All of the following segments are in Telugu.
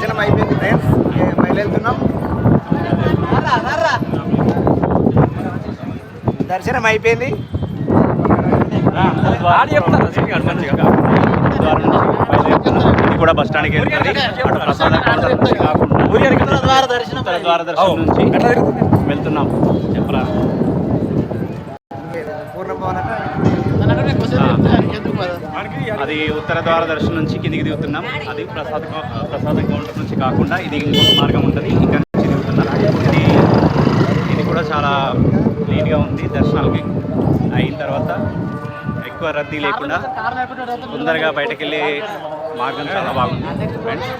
దర్శనం అయిపోయింది ఫ్రెండ్స్ బయలుదేరుతున్నాం. దర్శనం అయిపోయింది. ఇది కూడా బస్ స్టాండ్కి వెళ్తుంది కాకుండా ద్వార దర్శనం నుంచి వెళ్తున్నాం. చెప్పరా? పూర్ణ భవన అది ఉత్తర ద్వార దర్శనం నుంచి కిందికి దిగుతున్నాం. అది ప్రసాద్ ప్రసాద కౌంటర్ నుంచి కాకుండా ఇది ఇంకొక మార్గం ఉంటుంది. ఇక్కడ నుంచి దిగుతున్నాం. ఇది ఇది కూడా చాలా నీట్గా ఉంది దర్శనాలకి. అయిన తర్వాత ఎక్కువ రద్దీ లేకుండా తొందరగా బయటకు వెళ్ళే మార్గం చాలా బాగుంది. ఫ్రెండ్స్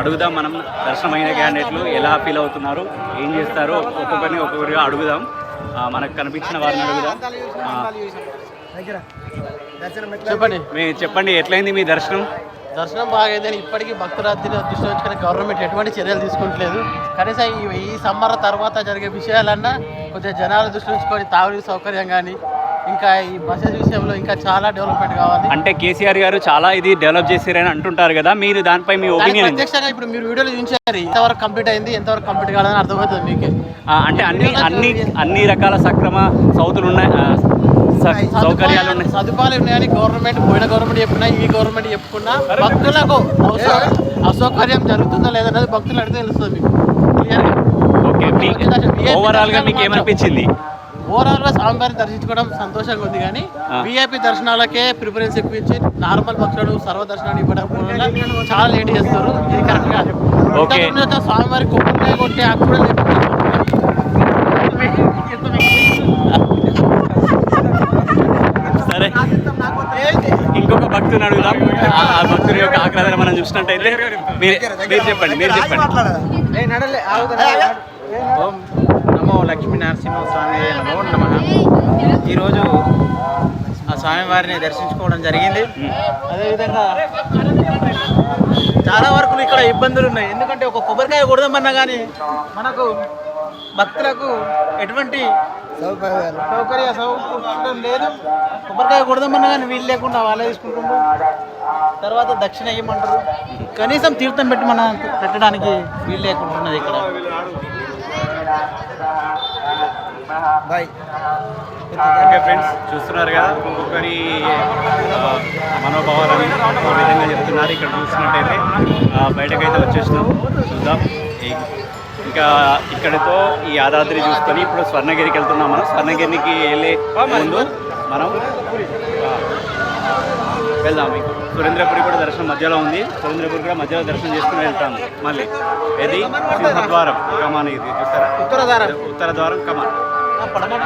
అడుగుదాం మనం. దర్శనం అయిన క్యాండిడేట్లు ఎలా ఫీల్ అవుతున్నారు? ఏం చేస్తారో ఒక్కొక్కరిని ఒక్కొక్కరిగా అడుగుదాం. మనకు కనిపించిన వారిని అడుగుదాం చెప్పండి. మీ చెప్పండి ఎట్లయింది మీ దర్శనం? దర్శనం బాగైందని ఇప్పటికీ భక్తురాత్రిని దృష్టి ఉంచుకొని గవర్నమెంట్ ఎటువంటి చర్యలు తీసుకుంటలేదు కనీసం ఈ సమ్మర్ తర్వాత జరిగే విషయాలన్నా కొంచెం జనాల దృష్టి ఉంచుకొని తాగుడు సౌకర్యం కానీ ఇంకా ఈ బస్సెస్ విషయంలో ఇంకా చాలా డెవలప్మెంట్ కావాలి. అంటే కేసీఆర్ గారు చాలా ఇది డెవలప్ చేశారని అంటుంటారు కదా మీరు దానిపై మీ ఒపీనియన్ ప్రత్యక్షంగా ఇప్పుడు మీరు వీడియోలో చూపించారు ఎంతవరకు కంప్లీట్ అయింది ఎంతవరకు కంప్లీట్ కాలేదని అర్థమవుతుంది మీకే. అంటే అన్ని అన్ని అన్ని రకాల సక్రమ సౌతులు ఉన్నాయి సౌకర్యాలు ఉన్నాయి సదుపాయాలు ఉన్నాయని గవర్నమెంట్ పోయిన గవర్నమెంట్ చెప్పుకున్నా ఈ గవర్నమెంట్ చెప్పుకున్నా భక్తులకు అసౌకర్యం జరుగుతుందా లేదన్నది భక్తులు అడిగితే తెలుస్తుంది మీకు. ఓకే ఓవరాల్గా మీకు ఏమనిపించింది? ఓవరాల్గా స్వామివారిని దర్శించుకోవడం సంతోషంగా ఉంది కానీ. విఐపి దర్శనాలకే ప్రిఫరెన్స్ ఇచ్చి నార్మల్ భక్తులు సర్వ దర్శనాన్ని ఇవ్వడం చాలా లేట్ చేస్తారు. ఇది కరెక్ట్ కాదు స్వామివారి కొబ్బరికాయ కొట్టే హక్కు కూడా సరే. ఇంకొక భక్తుని అడుగుదాం. ఆ భక్తుని యొక్క ఆక్రాదన మనం చూసినట్టయితే మీరు మీరు చెప్పండి మీరు చెప్పండి. ఓం లక్ష్మీ నరసింహ స్వామి నమో నమ. ఈరోజు ఆ స్వామివారిని దర్శించుకోవడం జరిగింది. అదేవిధంగా చాలా వరకు ఇక్కడ ఇబ్బందులు ఉన్నాయి. ఎందుకంటే ఒక కొబ్బరికాయ కొడదామన్నా కానీ మనకు భక్తులకు ఎటువంటి సౌకర్య సౌకర్యం లేదు. కొబ్బరికాయ కొడదామన్నా కానీ వీలు లేకుండా వాళ్ళే తీసుకుంటుండ్రు. తర్వాత దక్షిణ ఇవ్వమంటారు కనీసం తీర్థం పెట్టి మనం పెట్టడానికి వీలు లేకుంటున్నది ఇక్కడ. బాయ్ ఓకే ఫ్రెండ్స్ చూస్తున్నారు కదా ఒక్కొక్కరి మనోభావాలను ఒక విధంగా చెప్తున్నారు. ఇక్కడ చూసినట్టయితే బయటకైతే వచ్చేసినాం. చూద్దాం. ఇంకా ఇక్కడితో ఈ యాదాద్రి చూసుకొని ఇప్పుడు స్వర్ణగిరికి వెళ్తున్నాం మనం. స్వర్ణగిరికి వెళ్ళే ముందు మనం వెళ్దాం. ఇంక సురేంద్రపురి కూడా దర్శనం మధ్యలో ఉంది. సురేంద్రపురి కూడా మధ్యలో దర్శనం చేసుకుని వెళ్తాం. మళ్ళీ. ఇది సింహద్వారం. కమాన్ ఇది. చూస్తారా? ఉత్తర ద్వారం. ఉత్తర ద్వారం కమాన్. படமா